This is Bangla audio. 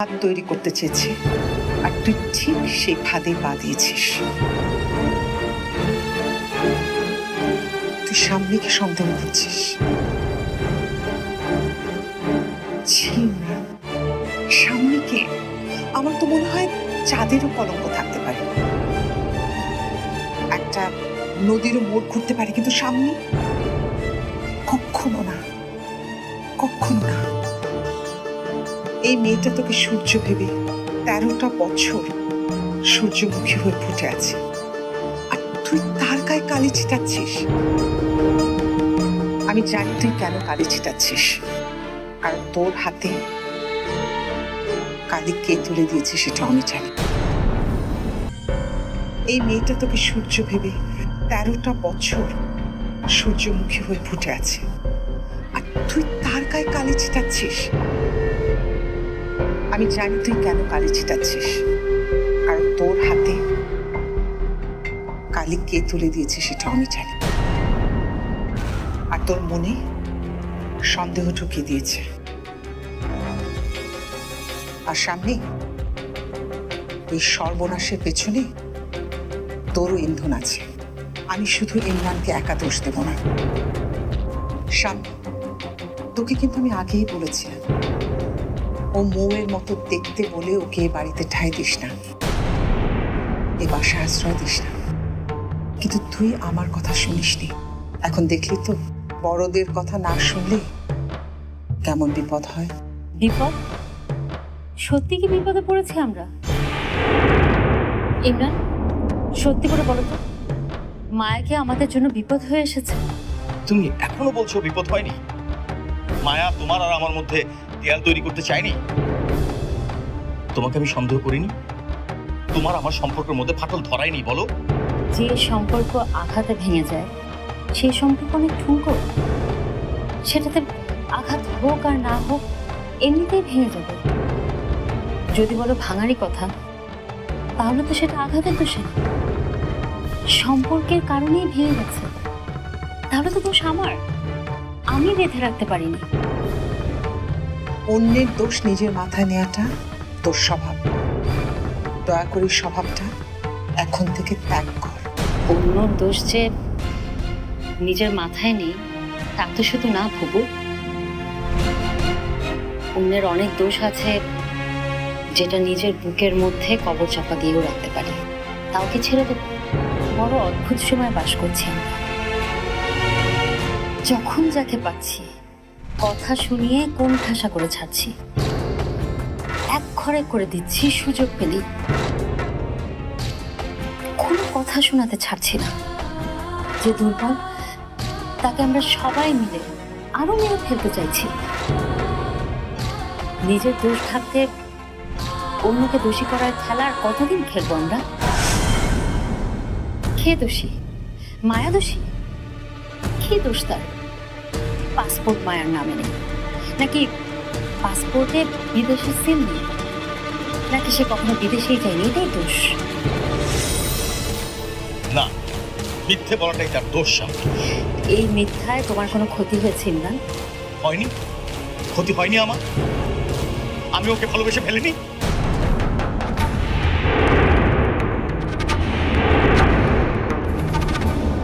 ফাঁদ তৈরি করতে চেয়েছে, আর তুই ঠিক সেই ফাঁদে পা দিয়েছিস। তুই সামনেকে সন্দেহ করছিস। সামনেকে আমার তো মনে হয় চাঁদেরও কলঙ্ক থাকতে পারে। একটা নদীরও মোড় ঘুরতে পারে, কিন্তু সামনে কখনো না কখনো না। এই মেয়েটা তোকে সূর্য ভেবে তেরোটা বছর সূর্যমুখী হয়ে ফুটে আছে। আর তুই তার গায়ে কালি ছিটাচ্ছিস? আমি জানি তুই কেন কালি ছিটাচ্ছিস। আর তোর হাতে কালি কে তুলে দিয়েছে সেটা আমি জানি। এই মেয়েটা তোকে সূর্য ভেবে তেরোটা বছর সূর্যমুখী হয়ে ফুটে আছে। আর তুই তার গায়ে কালি ছিটাচ্ছিস? আমি জানি তুই কেন কালি ছিটাচ্ছিস। আর তোর হাতে কালি কে তুলে দিয়েছে সেটা আমি জানি। আর তোর মনে সন্দেহ ঢুকিয়ে দিয়েছে। আর সামনে এই সর্বনাশের পেছনে তোরও ইন্ধন আছে। আমি শুধু ইমরানকে একা দোষ দেব না। সামনে তোকে কিন্তু আমি আগেই বলেছিলাম। ও মৌয়ের মতো দেখতে বলে ওকে এ বাড়িতে ঠাই দিস না। এ বাসা আশ্রয় দিস না। কিন্তু তুই আমার কথা শুনিসনি। এখন দেখলি তো বড়দের কথা না শুনলে কেমন বিপদ হয়? বিপদ? সত্যি কি বিপদে পড়েছি আমরা? ইমরান সত্যি করে বলো তো মায়াকে আমাদের জন্য বিপদ হয়ে এসেছে? তুমি এখনও বলছো বিপদ হয়নি? মায়া তোমার আর আমার মধ্যে দেয়াল তৈরি করতে চায়নি তোমাকে আমি সন্দেহ করিনি? তোমার আমার সম্পর্কের মধ্যে ফাটল ধরায়নি, বলো। যে সম্পর্ক আঘাতে ভেঙে যায়, সেই সম্পর্ক অনেক ঠুনকো। সেটাতে আঘাত হোক আর না হোক, এমনিতেই ভেঙে যাবে। যদি বলো ভাঙারই কথা, তাহলে তো সেটা আঘাতের দোষে সম্পর্কের কারণেই ভেঙে গেছে। তাহলে তো দোষ আমার। আমি বেঁধে রাখতে পারিনি। অন্যের দোষ নিজের মাথায় নেওয়াটা তোর স্বভাব। দয়া করে স্বভাবটা এখন থেকে ত্যাগ কর। অন্য দোষ যে নিজের মাথায় নেই, তা তো শুধু না, ভুবু। অন্যের অনেক দোষ আছে যেটা নিজের বুকের মধ্যে কবর চাপা দিয়েও রাখতে পারি। তাও কি ছেড়ে দেবো? বড় অদ্ভুত সময় বাস করছি আমরা। যখন যাকে পাচ্ছি কথা শুনিয়ে কোন ঠাসা করে ছাড়ছি? এক ঘরে করে দিচ্ছি সুযোগ পেলেই। কোনো কথা শোনাতে ছাড়ছি না। যে দুর্বল, তাকে আমরা সবাই মিলে আরও মেরে ফেলতে চাইছি। নিজের দোষ থাকতে অন্যকে দোষী করার খেলা আর কতদিন খেলব আমরা? কে দোষী? মায়া দোষী? কি দোষ তার? পাসপোর্ট মায়ার নামে নেই। নাকি পাসপোর্টে বিদেশের সিম নেই? নাকি সে কখনো বিদেশেই যায়নি এটাই দোষ। না মিথ্যে বলাটাই তার দোষ। এই মিথ্যায় তোমার কোনো ক্ষতি হয়েছে ইমরান? হয়নি। ক্ষতি হয়নি আমার। আমি ওকে ভালোবেসে ফেলিনি।